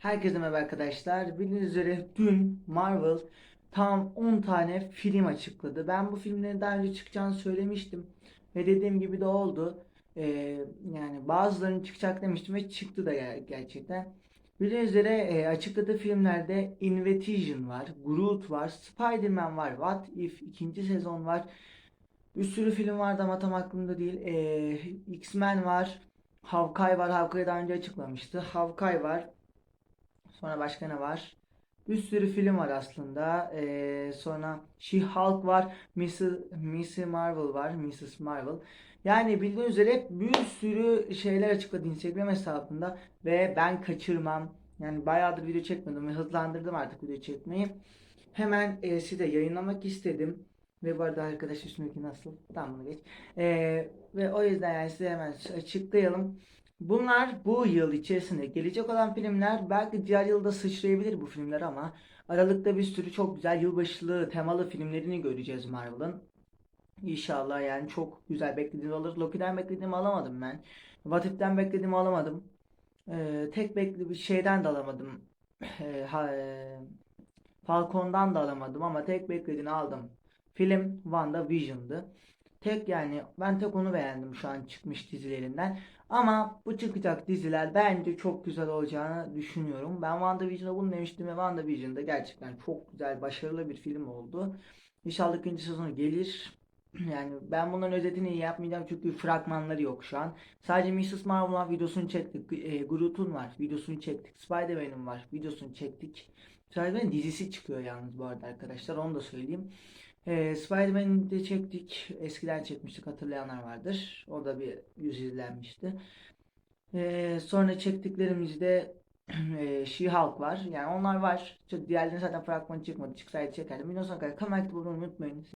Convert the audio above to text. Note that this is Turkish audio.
Herkese merhaba arkadaşlar. Bildiğiniz üzere dün Marvel tam 10 tane film açıkladı. Ben bu filmlerin daha önce çıkacağını söylemiştim. Ve dediğim gibi de oldu. Ee, yani bazılarının çıkacak demiştim ve çıktı da ger- gerçekten. Bildiğiniz üzere e, açıkladığı filmlerde Invitation var, Groot var, Spider-Man var, What If ikinci sezon var. Bir sürü film vardı ama tam aklımda değil. Ee, X-Men var. Hawkeye var. Hawkeye daha önce açıklamıştı. Hawkeye var. Sonra başka ne var? Bir sürü film var aslında. Ee, sonra She-Hulk var. Mrs. Miss Marvel var. Mrs. Marvel. Yani bildiğiniz üzere bir sürü şeyler açıkladı Instagram hesabında ve ben kaçırmam. Yani bayağıdır video çekmedim ve hızlandırdım artık video çekmeyi. Hemen e, size yayınlamak istedim. Ve bu arada arkadaş üstündeki nasıl? Tamam bunu geç. Ee, ve o yüzden yani size hemen açıklayalım. Bunlar bu yıl içerisinde gelecek olan filmler. Belki diğer yılda sıçrayabilir bu filmler ama Aralıkta bir sürü çok güzel yılbaşılı temalı filmlerini göreceğiz Marvel'ın. İnşallah yani çok güzel beklediğim olur. Loki'den beklediğimi alamadım ben. What If'ten beklediğimi alamadım. Ee, tek bekli bir şeyden de alamadım. Ee, e, Falcon'dan da alamadım ama tek beklediğini aldım. Film WandaVision'dı. Tek yani ben tek onu beğendim şu an çıkmış dizilerinden. Ama bu çıkacak diziler bence çok güzel olacağını düşünüyorum. Ben WandaVision'a bunu demiştim ve WandaVision'da gerçekten çok güzel, başarılı bir film oldu. İnşallah ikinci sezonu gelir. Yani ben bunların özetini yapmayacağım çünkü fragmanları yok şu an. Sadece Mrs. Marvel'ın videosunu çektik. E, Groot'un var, videosunu çektik. Spider-Man'in var, videosunu çektik. Spider-Man dizisi çıkıyor yalnız bu arada arkadaşlar onu da söyleyeyim. Ee, Spider-Man'i de çektik. Eskiden çekmiştik hatırlayanlar vardır. O da bir yüz izlenmişti. Ee, sonra çektiklerimizde e, She-Hulk var. Yani onlar var. Çok diğerlerinin zaten fragmanı çıkmadı. Çıksaydı çekerdim. Sonuna kadar kanalıma abone olmayı unutmayın.